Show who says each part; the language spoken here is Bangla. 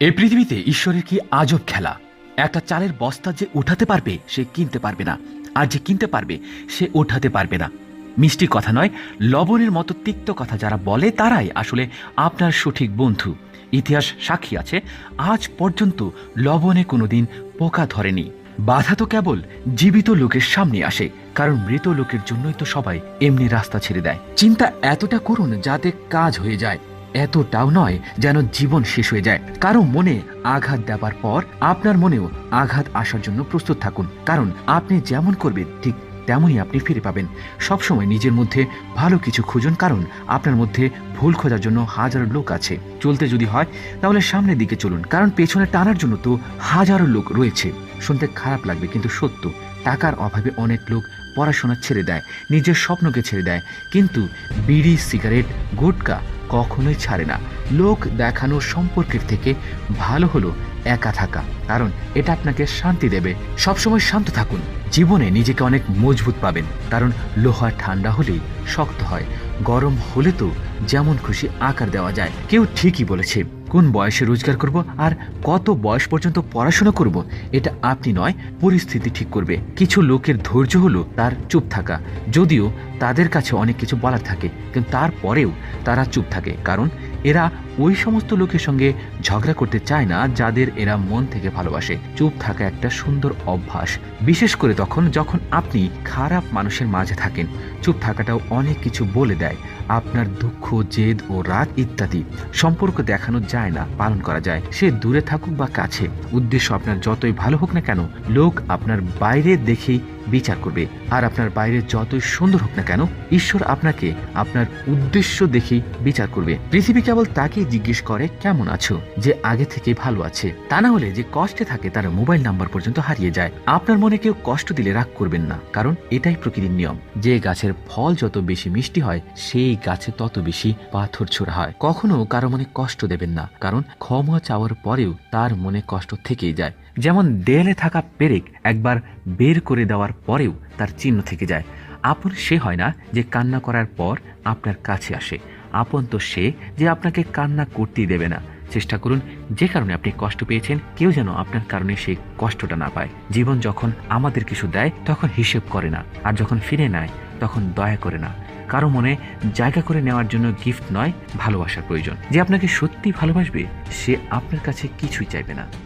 Speaker 1: এই পৃথিবীতে ঈশ্বরের কি আজব খেলা? একটা চালের বস্তা যে উঠাতে পারবে, সে কিনতে পারবে না। আর যে কিনতে পারবে, সে ওঠাতে পারবে না। মিষ্টি কথা নয়, লবণের মতো তিক্ত কথা যারা বলে, তারাই আসলে আপনার সঠিক বন্ধু। ইতিহাস সাক্ষী আছে, আজ পর্যন্ত লবণে কোনোদিন পোকা ধরেনি। বাধা তো কেবল জীবিত লোকের সামনে আসে, কারণ মৃত লোকের জন্যই তো সবাই এমনি রাস্তা ছেড়ে দেয়। চিন্তা এতটা করুন যাতে কাজ হয়ে যায়। এতটাও নয় যেন জীবন শেষ হয়ে যায়। কারও মনে আঘাত দেবার পর আপনার মনেও আঘাত আসার জন্য প্রস্তুত থাকুন। কারণ আপনি যেমন করবেন, ঠিক তেমনই আপনি ফিরে পাবেন। সবসময় নিজের মধ্যে ভালো কিছু খুঁজুন, কারণ আপনার মধ্যে ভুল খোঁজার জন্য হাজারো লোক আছে। চলতে যদি হয়, তাহলে সামনের দিকে চলুন। কারণ পেছনে টানার জন্য তো হাজারো লোক রয়েছে। শুনতে খারাপ লাগবে, কিন্তু সত্য, টাকার অভাবে অনেক লোক পড়াশোনা ছেড়ে দেয়, নিজের স্বপ্নকে ছেড়ে দেয়। কিন্তু বিড়ি, সিগারেট, গুটকা কখনোই ছাড়ে না। লোক দেখানো সম্পর্কের থেকে ভালো হলো একা থাকা। কারণ এটা আপনাকে শান্তি দেবে। সবসময় শান্ত থাকুন। জীবনে নিজেকে অনেক মজবুত পাবেন। কারণ লোহা ঠান্ডা হলেই শক্ত হয়। গরম হলে তো যেমন খুশি আকার দেওয়া যায়। কেউ ঠিকই বলেছে, কোন বয়সে রোজগার করব আর কত বয়স পর্যন্ত পড়াশোনা করব, এটা আপনি নয়, পরিস্থিতি ঠিক করবে। কিছু লোকের ধৈর্য হলো তার চুপ থাকা। যদিও তাদের কাছে অনেক কিছু বলার থাকে, কিন্তু তারপরেও তারা চুপ থাকে। কারণ এরা ওই সমস্ত লোকের সঙ্গে ঝগড়া করতে চায় না, যাদের এরা মন থেকে ভালোবাসে। চুপ থাকা একটা সুন্দর অভ্যাস। বিশেষ করে তখন যখন আপনি খারাপ মানুষের মাঝে থাকেন, চুপ থাকাটাও অনেক কিছু বলে দেয়। আপনার দুঃখ, জেদ ও রাগ ইত্যাদি সম্পর্ক দেখানো যায় না, পালন করা যায়। সে দূরে থাকুক বা কাছে। উদ্দেশ্য আপনার যতই ভালো হোক না কেন, লোক আপনার বাইরে দেখেই বিচার করবে। আর আপনার বাইরে যতই সুন্দর হোক না কেন, ঈশ্বর আপনাকে আপনার উদ্দেশ্য দেখেই বিচার করবে। পৃথিবী কেবল তাকেই জিজ্ঞেস করে, কেমন আছো? যে আগে থেকে ভালো আছে। তা না হলে যে কষ্টে থাকে তার মোবাইল নাম্বার পর্যন্ত হারিয়ে যায়। আপনার মনে কেউ কষ্ট দিলে রাগ করবেন না, কারণ এটাই প্রকৃতির নিয়ম। যে গাছের ফল যত বেশি মিষ্টি হয়, সেই গাছে তত বেশি পাথর ছোড়া হয়। কখনো কারও মনে কষ্ট দেবেন না, কারণ ক্ষমা চাওয়ার পরেও তার মনে কষ্ট থেকেই যায়। যেমন দেয়ালে থাকা পেরেক একবার বের করে দেওয়ার পরেও তার চিহ্ন থেকে যায়। আপন সে হয় না যে কান্না করার পর আপনার কাছে আসে। আপন তো সে যে আপনাকে কান্না করতেই দেবে না। চেষ্টা করুন যে কারণে আপনি কষ্ট পেয়েছেন, কেউ যেন আপনার কারণে সেই কষ্টটা না পায়। জীবন যখন আমাদের কিছু দেয়, তখন হিসেব করে না। আর যখন ফিরে নেয়, তখন দয়া করে না। কারও মনে জায়গা করে নেওয়ার জন্য গিফট নয়, ভালোবাসার প্রয়োজন। যে আপনাকে সত্যি ভালোবাসবে, সে আপনার কাছে কিছুই চাইবে না।